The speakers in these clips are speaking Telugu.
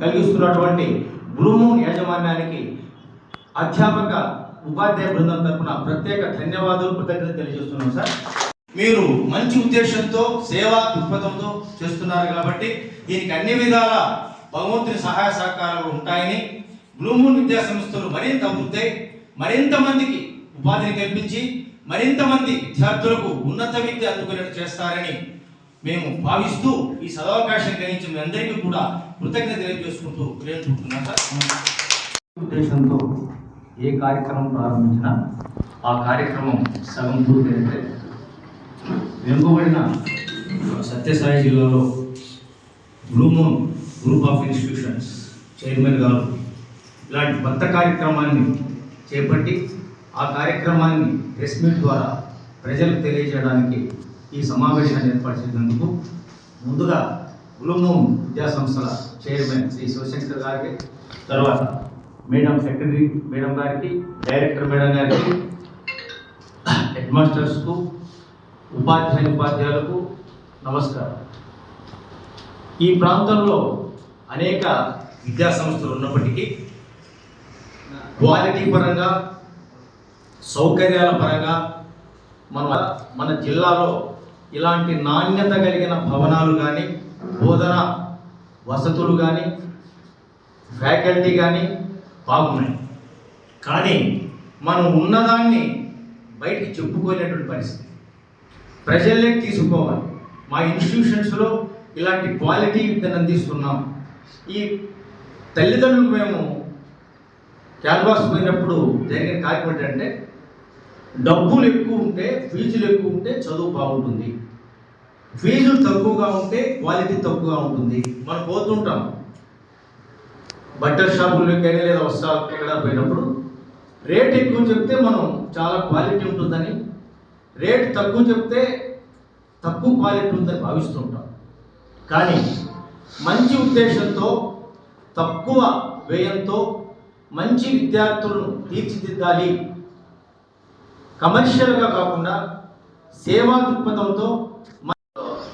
కలిగిస్తున్నటువంటి బ్లూమూన్ యాజమాన్యానికి అధ్యాపక ఉపాధ్యాయ బృందం తరపున ప్రత్యేక ధన్యవాదాలు కృతజ్ఞత తెలియజేస్తున్నాం సార్. మీరు మంచి ఉద్దేశంతో సేవా దృక్పథంతో చేస్తున్నారు కాబట్టి దీనికి అన్ని విధాల భగవంతుని సహాయ సహకారాలు ఉంటాయని బ్లూమూన్ విద్యా సంస్థలు మరింత అభివృద్ధి మరింత మందికి ఉపాధిని కల్పించి మరింత మంది విద్యార్థులకు ఉన్నత విద్య అందుకునేట్టు చేస్తారని మేము భావిస్తూ ఈ సదవకాశం గ్రహించిన మీ అందరికీ కూడా కృతజ్ఞత తెలియజేసుకుంటూ విరేంచుకుంటున్నాం సార్. ఉద్దేశంతో ఏ కార్యక్రమం ప్రారంభించినా ఆ కార్యక్రమం సగం పూర్తయితే వెనుకబడిన సత్యసాయి జిల్లాలో Blue Moon group of institutions chairman గారు ఇలాంటి కొత్త కార్యక్రమాన్ని చేపట్టి ఆ కార్యక్రమాన్ని ప్రెస్ మీట్ ద్వారా ప్రజలకు తెలియజేయడానికి ఈ సమావేశాన్ని ఏర్పాటు చేసినందుకు ముందుగా ఉలుమూం విద్యా సంస్థల చైర్మన్ శ్రీ శివశంకర్ గారికి తర్వాత మేడం సెక్రటరీ మేడం గారికి డైరెక్టర్ మేడం గారికి హెడ్ మాస్టర్స్కు ఉపాధ్యాయ ఉపాధ్యాయులకు నమస్కారం. ఈ ప్రాంతంలో అనేక విద్యా సంస్థలు ఉన్నప్పటికీ క్వాలిటీ పరంగా సౌకర్యాల పరంగా మన మన జిల్లాలో ఇలాంటి నాణ్యత కలిగిన భవనాలు కానీ బోధన వసతులు కానీ ఫ్యాకల్టీ కానీ బాగున్నాయి. కానీ మనం ఉన్నదాన్ని బయటికి చెప్పుకోలేటువంటి పరిస్థితి. ప్రజల్లే తీసుకోవాలి. మా ఇన్స్టిట్యూషన్స్లో ఇలాంటి క్వాలిటీ విద్యను అందిస్తున్నాం ఈ తల్లిదండ్రులు మేము క్యాన్వాస్ పోయినప్పుడు జరిగిన కార్యక్రమం ఏంటంటే డబ్బులు ఎక్కువ ఉంటే ఫీజులు ఎక్కువ ఉంటే చదువు బాగుంటుంది. ఫీజులు తక్కువగా ఉంటే క్వాలిటీ తక్కువగా ఉంటుంది. మనం పోతుంటాం. బట్టల షాపుల్లోకైనా లేదా వస్త్రాలకు ఎక్కడ పోయినప్పుడు రేట్ ఎక్కువ చెప్తే మనం చాలా క్వాలిటీ ఉంటుందని రేట్ తక్కువ చెప్తే తక్కువ క్వాలిటీ ఉందని భావిస్తుంటాం. కానీ మంచి ఉద్దేశంతో తక్కువ వ్యయంతో మంచి విద్యార్థులను తీర్చిదిద్దాలి కమర్షియల్గా కాకుండా సేవా దృక్పథంతో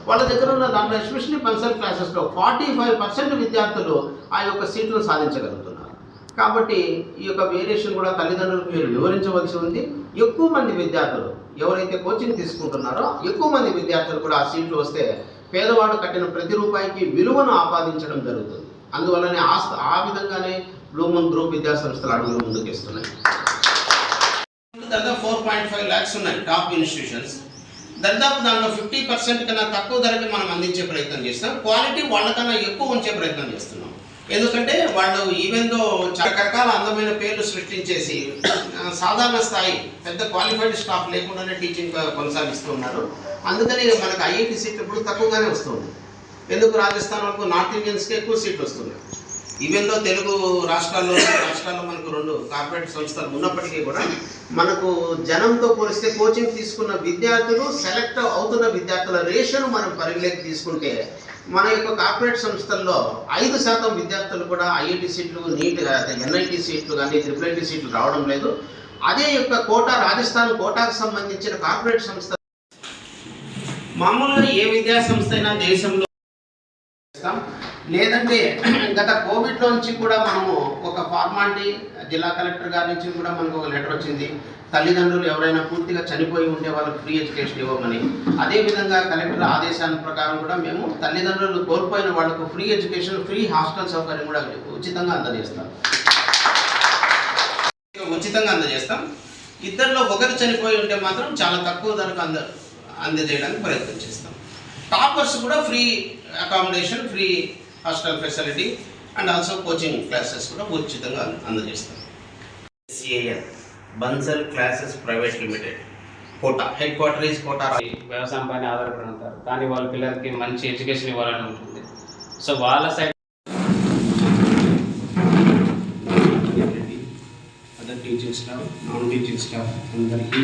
వాళ్ళ దగ్గర ఉన్న దాంట్లో ఎస్పెషల్లీ పల్సర్ క్లాసెస్లో ఫార్టీ ఫైవ్ పర్సెంట్ విద్యార్థులు ఆ యొక్క సీట్లను సాధించగలుగుతున్నారు. కాబట్టి ఈ యొక్క వేరియేషన్ కూడా తల్లిదండ్రులకు మీరు వివరించవలసి ఉంది. ఎక్కువ మంది విద్యార్థులు ఎవరైతే కోచింగ్ తీసుకుంటున్నారో ఎక్కువ మంది విద్యార్థులు కూడా ఆ సీట్లు వస్తే పేదవాడు కట్టిన ప్రతి రూపాయికి విలువను ఆపాదించడం జరుగుతుంది. అందువల్లనే ఆ ఆ విధంగానే బ్లూమన్ గ్రూప్ విద్యాసంస్థలు అడుగులు ముందుకేస్తున్నాయి. దాదాపు ఫోర్ పాయింట్ ఫైవ్ ల్యాక్స్ ఉన్నాయి టాప్ ఇన్స్టిట్యూషన్స్ దాదాపు దాంట్లో ఫిఫ్టీ పర్సెంట్ కన్నా తక్కువ ధరకి మనం అందించే ప్రయత్నం చేస్తాం క్వాలిటీ వాళ్ళకన్నా ఎక్కువ ఉంచే ప్రయత్నం చేస్తున్నాం. ఎందుకంటే వాళ్ళు ఈవెన్లో రకరకాల అందమైన పేర్లు సృష్టించేసి సాధారణ స్థాయి పెద్ద క్వాలిఫైడ్ స్టాఫ్ లేకుండానే టీచింగ్ కొనసాగిస్తున్నారు అందుకని మనకు ఐఐటి సీట్లు ఇప్పుడు తక్కువగానే వస్తుంది ఎందుకు రాజస్థాన్ వరకు నార్త్ ఇండియన్స్కి ఎక్కువ సీట్లు వస్తున్నాయి. ఈవెన్లో తెలుగు రాష్ట్రాల్లో రాష్ట్రాల్లో మనకు రెండు కార్పొరేట్ సంస్థలు ఉన్నప్పటికీ కూడా మనకు జనంతో పోలిస్తే కోచింగ్ తీసుకున్న విద్యార్థులు సెలెక్ట్ అవుతున్న విద్యార్థుల రేషను మనం పరిగణలోకి తీసుకుంటే మన యొక్క కార్పొరేట్ సంస్థల్లో ఐదు శాతం విద్యార్థులు కూడా ఐఐటి సీట్లు నీట్ ఎన్ఐటి సీట్లు కానీ ట్రిపుల్ ఐటీ సీట్లు రావడం లేదు. అదే యొక్క కోటా రాజస్థాన్ కోటాకు సంబంధించిన కార్పొరేట్ సంస్థ మామూలుగా ఏ విద్యా సంస్థ అయినా దేశంలో లేదంటే గత కోవిడ్ నుంచి కూడా మనము ఒక ఫార్మాలిటీ జిల్లా కలెక్టర్ గారి నుంచి కూడా మనకు ఒక లెటర్ వచ్చింది. తల్లిదండ్రులు ఎవరైనా పూర్తిగా చనిపోయి ఉండే వాళ్ళకి ఫ్రీ ఎడ్యుకేషన్ ఇవ్వమని. అదేవిధంగా కలెక్టర్ ఆదేశాల ప్రకారం కూడా మేము తల్లిదండ్రులు కోల్పోయిన వాళ్ళకు ఫ్రీ ఎడ్యుకేషన్ ఫ్రీ హాస్టల్ సౌకర్యం కూడా ఉచితంగా అందజేస్తాం. ఉచితంగా అందజేస్తాం. ఇద్దరిలో ఒకరు చనిపోయి ఉంటే మాత్రం చాలా తక్కువ ధరకు అంద అందజేయడానికి ప్రయత్నం చేస్తాం. టాపర్స్ కూడా free accommodation free hostel facility and also coaching classes కూడా ఉచితంగా అంద- అందజేస్తాం. CAN Bansal classes private limited Kota. Head quarter is Kota వ్యవసాయం పైన ఆధారపడి ఉంటారు. కానీ వాళ్ళ పిల్లలకి మంచి ఎడ్యుకేషన్ ఇవ్వాలని ఉంటుంది. సో వాళ్ళ side other teaching staff non teaching staff అందరికీ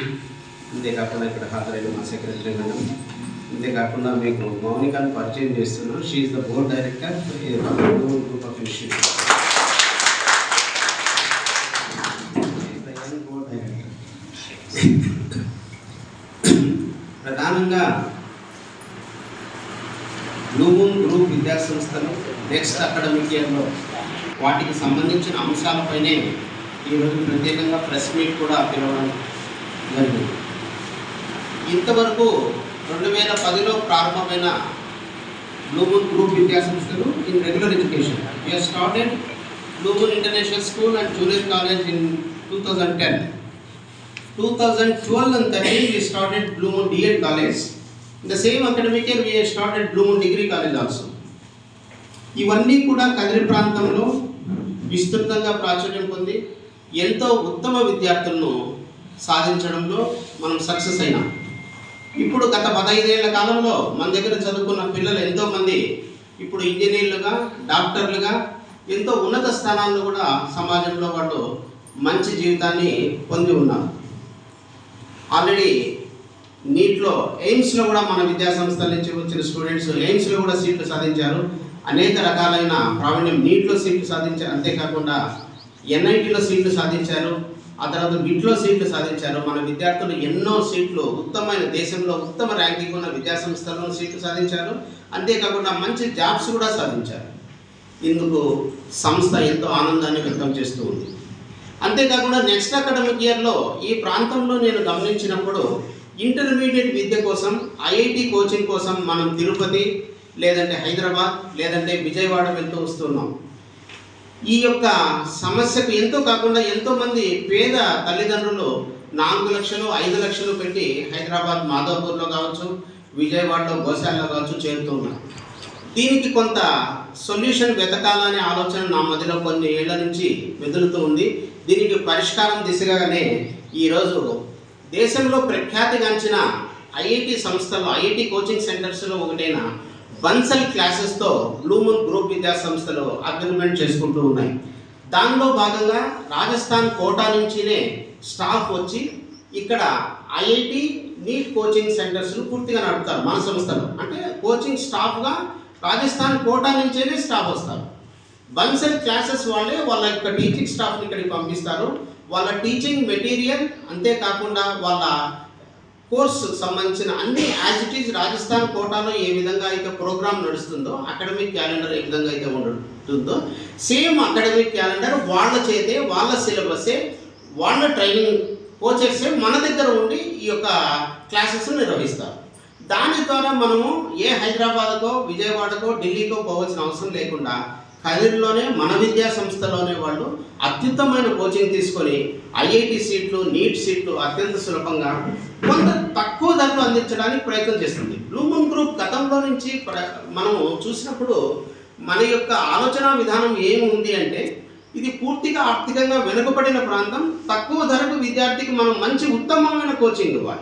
అంతేకాకుండా ఇక్కడ హాజరైన మా సెక్రటరీ మేడం అంతేకాకుండా మీకు మౌనికాన్ని పరిచయం చేస్తున్నాను she the board director group of institute ప్రధానంగా బ్లూమూన్ గ్రూప్ విద్యా సంస్థలు నెక్స్ట్ అకాడమిక్ ఇయర్లో వాటికి సంబంధించిన అంశాలపైనే ఈరోజు ప్రత్యేకంగా ప్రెస్ మీట్ కూడా పిలవడం జరిగింది. ఇంతవరకు రెండు వేల పదిలో ప్రారంభమైన బ్లూమూన్ గ్రూప్ విద్యా సంస్థలు in regular education we started Blue Moon international school and junior college in two thousand ten 2012 and 13 we started Blue started D.Ed College. College the same academic year we started Blue Moon Degree College ఇవన్నీ కూడా కదిరి ప్రాంతంలో విస్తృతంగా ప్రాచుర్యం పొంది ఎంతో ఉత్తమ విద్యార్థులను సాధించడంలో మనం సక్సెస్ అయినాం. ఇప్పుడు గత పదహైదేళ్ళ కాలంలో మన దగ్గర చదువుకున్న పిల్లలు ఎంతోమంది ఇప్పుడు ఇంజనీర్లుగా డాక్టర్లుగా ఎంతో ఉన్నత స్థానాల్లో కూడా సమాజంలో వాళ్ళు మంచి జీవితాన్ని పొంది ఉన్నారు. ఆల్రెడీ నీట్లో ఎయిమ్స్లో కూడా మన విద్యా సంస్థల నుంచి వచ్చిన స్టూడెంట్స్ ఎయిమ్స్లో కూడా సీట్లు సాధించారు. అనేక రకాలైన ప్రావీణ్యం నీట్లో సీట్లు సాధించారు అంతేకాకుండా ఎన్ఐటీలో సీట్లు సాధించారు. ఆ తర్వాత బిట్లో సీట్లు సాధించారు. మన విద్యార్థులు ఎన్నో సీట్లు ఉత్తమమైన దేశంలో ఉత్తమ ర్యాంకింగ్ ఉన్న విద్యాసంస్థల్లో సీట్లు సాధించారు. అంతేకాకుండా మంచి జాబ్స్ కూడా సాధించారు. ఇందుకు సంస్థ ఎంతో ఆనందాన్ని వ్యక్తం చేస్తూ ఉంది. అంతేకాకుండా నెక్స్ట్ అకాడమిక్ ఇయర్లో ఈ ప్రాంతంలో నేను గమనించినప్పుడు ఇంటర్మీడియట్ విద్య కోసం ఐఐటి కోచింగ్ కోసం మనం తిరుపతి లేదంటే హైదరాబాద్ లేదంటే విజయవాడ వెళ్తూ వస్తున్నాం. ఈ యొక్క సమస్యకు ఎంతో కాకుండా ఎంతో మంది పేద తల్లిదండ్రులు నాలుగు లక్షలు ఐదు లక్షలు పెట్టి హైదరాబాద్ మాధవపూర్లో కావచ్చు విజయవాడలో గోశాలలో కావచ్చు చేరుతూ ఉన్నారు. దీనికి కొంత సొల్యూషన్ వెతకాలనే ఆలోచన నా మధ్యలో కొన్ని ఏళ్ళ నుంచి వెదులుతూ ఉంది. దీనికి పరిష్కారం దిశగానే ఈరోజు దేశంలో ప్రఖ్యాతిగాంచిన ఐఐటి సంస్థలు ఐఐటి కోచింగ్ సెంటర్స్లో ఒకటైన బన్సల్ క్లాసెస్తో లూమన్ గ్రూప్ విద్యా సంస్థలు అగ్రిమెంట్ చేసుకుంటూ ఉన్నాయి. దానిలో భాగంగా రాజస్థాన్ కోటా నుంచినే స్టాఫ్ వచ్చి ఇక్కడ ఐఐటి నీట్ కోచింగ్ సెంటర్స్ పూర్తిగా నడుపుతారు మన సంస్థలు. అంటే కోచింగ్ స్టాఫ్గా రాజస్థాన్ కోటా నుంచేనే స్టాఫ్ వస్తారు. బన్సల్ క్లాసెస్ వాళ్ళే వాళ్ళ యొక్క టీచింగ్ స్టాఫ్ని ఇక్కడికి పంపిస్తారు. వాళ్ళ టీచింగ్ మెటీరియల్ అంతేకాకుండా వాళ్ళ కోర్సు సంబంధించిన అన్ని యాజ్ ఇట్ ఈజ్ రాజస్థాన్ కోటాలో ఏ విధంగా అయితే ప్రోగ్రామ్ నడుస్తుందో అకాడమిక్ క్యాలెండర్ ఏ విధంగా అయితే ఉంటుందో సేమ్ అకాడమిక్ క్యాలెండర్ వాళ్ళ చేతే వాళ్ళ సిలబసే వాళ్ళ ట్రైనింగ్ కోచర్సే మన దగ్గర ఉండి ఈ యొక్క క్లాసెస్ నిర్వహిస్తారు. దాని ద్వారా మనము ఏ హైదరాబాద్కో విజయవాడకో ఢిల్లీకో పోవాల్సిన అవసరం లేకుండా కదిరిలోనే మన విద్యా సంస్థలోనే వాళ్ళు అత్యుత్తమైన కోచింగ్ తీసుకొని ఐఐటి సీట్లు నీట్ సీట్లు అత్యంత సులభంగా కొంత ధరలో అందించడానికి ప్రయత్నం చేస్తుంది. బ్లూమూన్ గ్రూప్ గతంలో నుంచి ప్ర- మనము చూసినప్పుడు మన యొక్క ఆలోచన విధానం ఏముంది అంటే ఇది పూర్తిగా ఆర్థికంగా వెనుకబడిన ప్రాంతం తక్కువ ధరకు విద్యార్థికి మనం మంచి ఉత్తమమైన కోచింగ్ ఇవ్వాలి.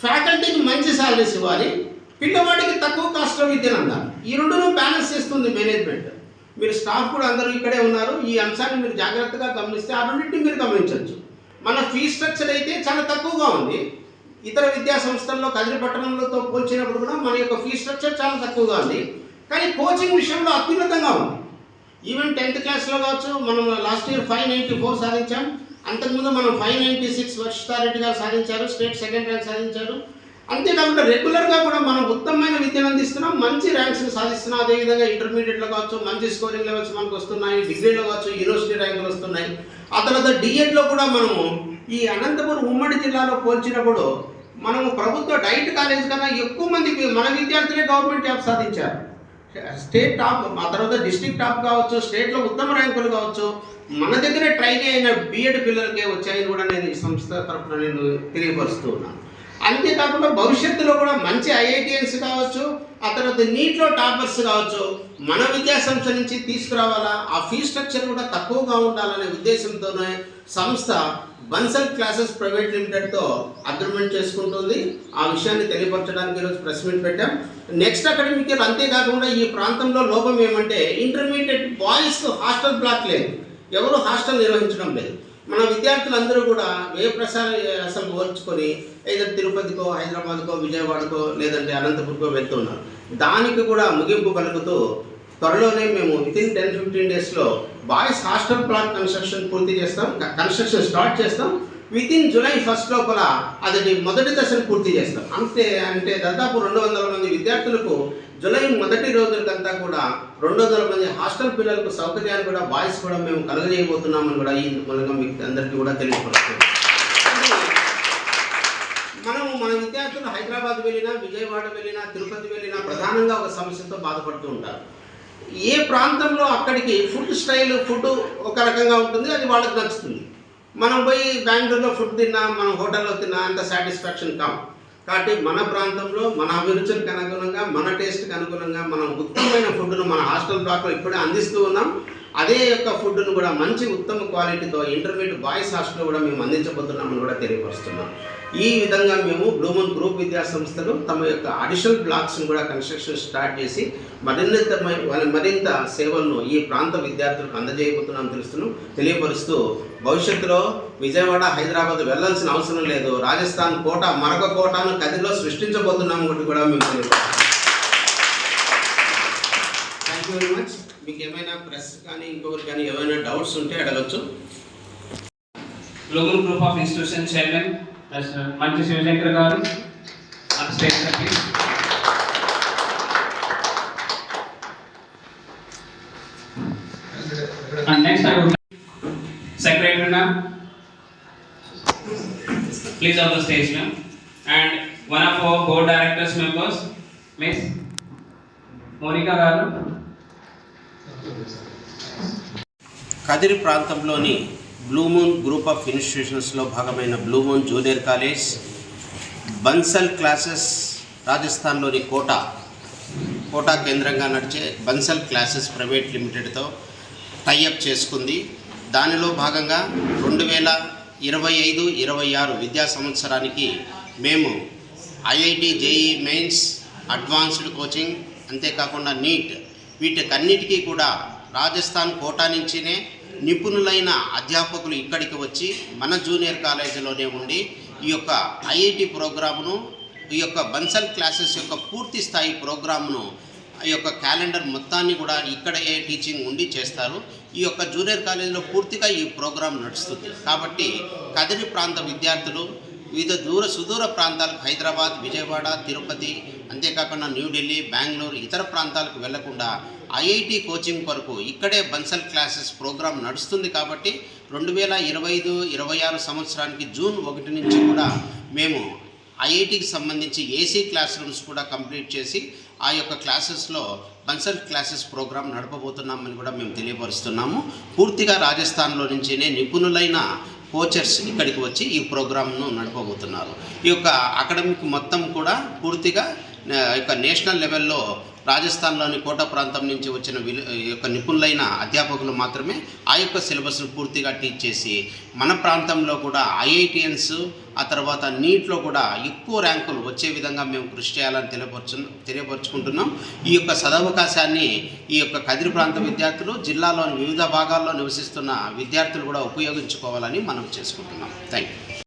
ఫ్యాకల్టీకి మంచి సాలరీస్ ఇవ్వాలి. పిల్లవాడికి తక్కువ కాస్ట్ విద్యను అందాలి. ఈ రెండును బ్యాలెన్స్ చేస్తుంది మేనేజ్మెంట్. మీరు స్టాఫ్ కూడా అందరూ ఇక్కడే ఉన్నారు. ఈ అంశాన్ని మీరు జాగ్రత్తగా గమనిస్తే ఆ రెండింటిని మీరు గమనించవచ్చు. మన ఫీ స్ట్రక్చర్ అయితే చాలా తక్కువగా ఉంది. ఇతర విద్యా సంస్థల్లో కదిరి పట్టణంలోతో పోల్చినప్పుడు కూడా మన యొక్క ఫీ స్ట్రక్చర్ చాలా తక్కువగా ఉంది. కానీ కోచింగ్ విషయంలో అత్యున్నతంగా ఉంది. ఈవెన్ టెన్త్ క్లాస్లో కావచ్చు మనం last year five ninety four సాధించాం. అంతకుముందు మనం ఫైవ్ నైంటీ సిక్స్ వర్షితారెడ్డి గారు సాధించారు స్టేట్ సెకండ్ ర్యాంక్ సాధించారు. అంతేకాకుండా రెగ్యులర్గా కూడా మనం ఉత్తమమైన విద్యను అందిస్తున్నాం. మంచి ర్యాంక్స్ని సాధిస్తున్నాం అదేవిధంగా ఇంటర్మీడియట్లో కావచ్చు మంచి స్కోరింగ్ లెవెల్స్ మనకు వస్తున్నాయి. డిగ్రీలో కావచ్చు యూనివర్సిటీ ర్యాంకులు వస్తున్నాయి. ఆ తర్వాత డిఎడ్లో కూడా మనము ఈ అనంతపురం ఉమ్మడి జిల్లాలో పోల్చినప్పుడు మనము ప్రభుత్వ డైట్ కాలేజ్ కన్నా ఎక్కువ మంది మన విద్యార్థులే గవర్నమెంట్ జాబ్ సాధించారు. స్టేట్ టాప్ ఆ తర్వాత డిస్ట్రిక్ట్ టాప్ కావచ్చు స్టేట్లో ఉత్తమ ర్యాంకులు కావచ్చు మన దగ్గర ట్రైన్ అయిన బీఎడ్ పిల్లలకే వచ్చాయని కూడా నేను ఈ సంస్థ తరఫున నేను తెలియపరుస్తూ ఉన్నాను. అంతేకాకుండా భవిష్యత్తులో కూడా మంచి ఐఐటిఎన్స్ కావచ్చు ఆ తర్వాత నీట్లో టాపర్స్ కావచ్చు మన విద్యా సంస్థ నుంచి తీసుకురావాలా? ఆ ఫీ స్ట్రక్చర్ కూడా తక్కువగా ఉండాలనే ఉద్దేశంతోనే సంస్థ బన్సల్ క్లాసెస్ ప్రైవేట్ లిమిటెడ్తో అగ్రిమెంట్ చేసుకుంటుంది. ఆ విషయాన్ని తెలియపరచడానికి ఈరోజు ప్రెస్ మీట్ పెట్టాం. నెక్స్ట్ అకాడమిక్ ఇయర్ అంతేకాకుండా ఈ ప్రాంతంలో లోపం ఏమంటే ఇంటర్మీడియట్ బాయ్స్ హాస్టల్ బ్లాక్ లేదు. ఎవరు హాస్టల్ నిర్వహించడం లేదు. మన విద్యార్థులందరూ కూడా వేయప్రసార అసలు ఓర్చుకొని ఏదో తిరుపతికో హైదరాబాద్కో విజయవాడకో లేదంటే అనంతపుర్కో వెళ్తున్నారు. దానికి కూడా ముగింపు పలుకుతూ త్వరలోనే మేము వితిన్ టెన్ ఫిఫ్టీన్ డేస్లో బాయ్స్ హాస్టల్ ప్లాన్ కన్స్ట్రక్షన్ పూర్తి చేస్తాం కన్స్ట్రక్షన్ స్టార్ట్ చేస్తాం. వితిన్ జూలై ఫస్ట్ లోపల అది మొదటి దశను పూర్తి చేస్తాం. అంతే అంటే దాదాపు రెండు వందల మంది విద్యార్థులకు జూలై మొదటి రోజులకంతా కూడా రెండు వందల మంది హాస్టల్ పిల్లలకు సౌకర్యాన్ని కూడా బాయ్స్ కూడా మేము కలుగజేయబోతున్నామని కూడా ఈ మూలంగా మీకు అందరికీ కూడా తెలియపరుస్తుంది. మనము మన విద్యార్థులు హైదరాబాద్ వెళ్ళినా విజయవాడ వెళ్ళినా తిరుపతి వెళ్ళినా ప్రధానంగా ఒక సమస్యతో బాధపడుతూ ఉంటారు. ఏ ప్రాంతంలో అక్కడికి ఫుడ్ స్టైల్ ఫుడ్ ఒక రకంగా ఉంటుంది అది వాళ్ళకి నచ్చుతుంది. మనం పోయి బెంగళూరులో ఫుడ్ తిన్నా మనం హోటల్లో తిన్నా అంత సాటిస్ఫాక్షన్ కావు. కాబట్టి మన ప్రాంతంలో మన అభిరుచులకు అనుగుణంగా మన టేస్ట్కి అనుగుణంగా మనం ఉత్తమమైన ఫుడ్ను మన హాస్టల్ బ్లాక్లో ఇప్పుడే అందిస్తూ ఉన్నాం. అదే యొక్క ఫుడ్ను కూడా మంచి ఉత్తమ క్వాలిటీతో ఇంటర్మీడియట్ బాయ్స్ హాస్టల్లో కూడా మేము అందించబోతున్నామని కూడా తెలియపరుస్తున్నాం. ఈ విధంగా మేము బ్లూమన్ గ్రూప్ విద్యా సంస్థలు తమ యొక్క అడిషనల్ బ్లాక్స్ని కూడా కన్స్ట్రక్షన్ స్టార్ట్ చేసి మరింత మరింత సేవలను ఈ ప్రాంత విద్యార్థులకు అందజేయబోతున్నాం తెలుస్తున్నాం. తెలియపరుస్తూ భవిష్యత్తులో విజయవాడ హైదరాబాద్ వెళ్ళాల్సిన అవసరం లేదు. రాజస్థాన్ కోట మరొక కోటను కదిలో సృష్టించబోతున్నాం ఒకటి కూడా మేము తెలియపరుస్తున్నాం. థ్యాంక్ యూ వెరీ మచ్ మీకు ఏమైనా ప్రశ్న కానీ ఇంకొకరు కానీ ఏమైనా డౌట్స్ ఉంటే అడగచ్చు. Global group of institution chairman మంచి శివశంకర్ గారు please of the ma'am and one of our co directors members miss Monika గారు కదిరి ప్రాంతంలోని బ్లూమూన్ గ్రూప్ ఆఫ్ ఇన్స్టిట్యూషన్స్లో భాగమైన Blue Moon junior college Bansal classes రాజస్థాన్లోని కోటా కోటా కేంద్రంగా నడిచే బన్సల్ క్లాసెస్ ప్రైవేట్ లిమిటెడ్తో టైఅప్ చేసుకుంది. దానిలో భాగంగా రెండు వేల ఇరవై ఐదు ఇరవై ఆరు విద్యా సంవత్సరానికి మేము IIT JEE mains advanced coaching అంతేకాకుండా నీట్ వీటికన్నిటికీ కూడా రాజస్థాన్ కోటా నుంచినే నిపుణులైన అధ్యాపకులు ఇక్కడికి వచ్చి మన జూనియర్ కాలేజీలోనే ఉండి ఈ యొక్క ఐఐటి ప్రోగ్రామును ఈ యొక్క బన్సల్ క్లాసెస్ యొక్క పూర్తి స్థాయి ప్రోగ్రామ్ను ఈ యొక్క క్యాలెండర్ మొత్తాన్ని కూడా ఇక్కడే టీచింగ్ ఉండి చేస్తారు. ఈ యొక్క జూనియర్ కాలేజీలో పూర్తిగా ఈ ప్రోగ్రాం నడుస్తుంది. కాబట్టి కదిరి ప్రాంత విద్యార్థులు వివిధ దూర సుదూర ప్రాంతాలకు హైదరాబాద్ విజయవాడ తిరుపతి అంతేకాకుండా న్యూఢిల్లీ బెంగళూరు ఇతర ప్రాంతాలకు వెళ్ళకుండా ఐఐటి కోచింగ్ కొరకు ఇక్కడే బన్సల్ క్లాసెస్ ప్రోగ్రాం నడుస్తుంది కాబట్టి రెండు వేల ఇరవై ఐదు ఇరవై ఆరు సంవత్సరానికి జూన్ ఒకటి నుంచి కూడా మేము ఐఐటికి సంబంధించి ఏసీ క్లాస్ రూమ్స్ కూడా కంప్లీట్ చేసి ఆ యొక్క క్లాసెస్లో బన్సల్ క్లాసెస్ ప్రోగ్రామ్ నడపబోతున్నామని కూడా మేము తెలియపరుస్తున్నాము. పూర్తిగా రాజస్థాన్లో నుంచినే నిపుణులైన కోచర్స్ ఇక్కడికి వచ్చి ఈ ప్రోగ్రామ్ను నడపబోతున్నారు. ఈ యొక్క అకాడమిక్ మొత్తం కూడా పూర్తిగా యొక్క నేషనల్ లెవెల్లో రాజస్థాన్లోని కోట ప్రాంతం నుంచి వచ్చిన విలు ఈ యొక్క నిపుణులైన అధ్యాపకులు మాత్రమే ఆ యొక్క సిలబస్ను పూర్తిగా టీచ్ చేసి మన ప్రాంతంలో కూడా ఐఐటిఎన్స్ ఆ తర్వాత నీట్లో కూడా ఎక్కువ ర్యాంకులు వచ్చే విధంగా మేము కృషి చేయాలని తెలియపరచు తెలియపరుచుకుంటున్నాం. ఈ యొక్క సదవకాశాన్ని ఈ యొక్క కదిరి ప్రాంత విద్యార్థులు జిల్లాలోని వివిధ భాగాల్లో నివసిస్తున్న విద్యార్థులు కూడా ఉపయోగించుకోవాలని మనం చేసుకుంటున్నాం. Thank you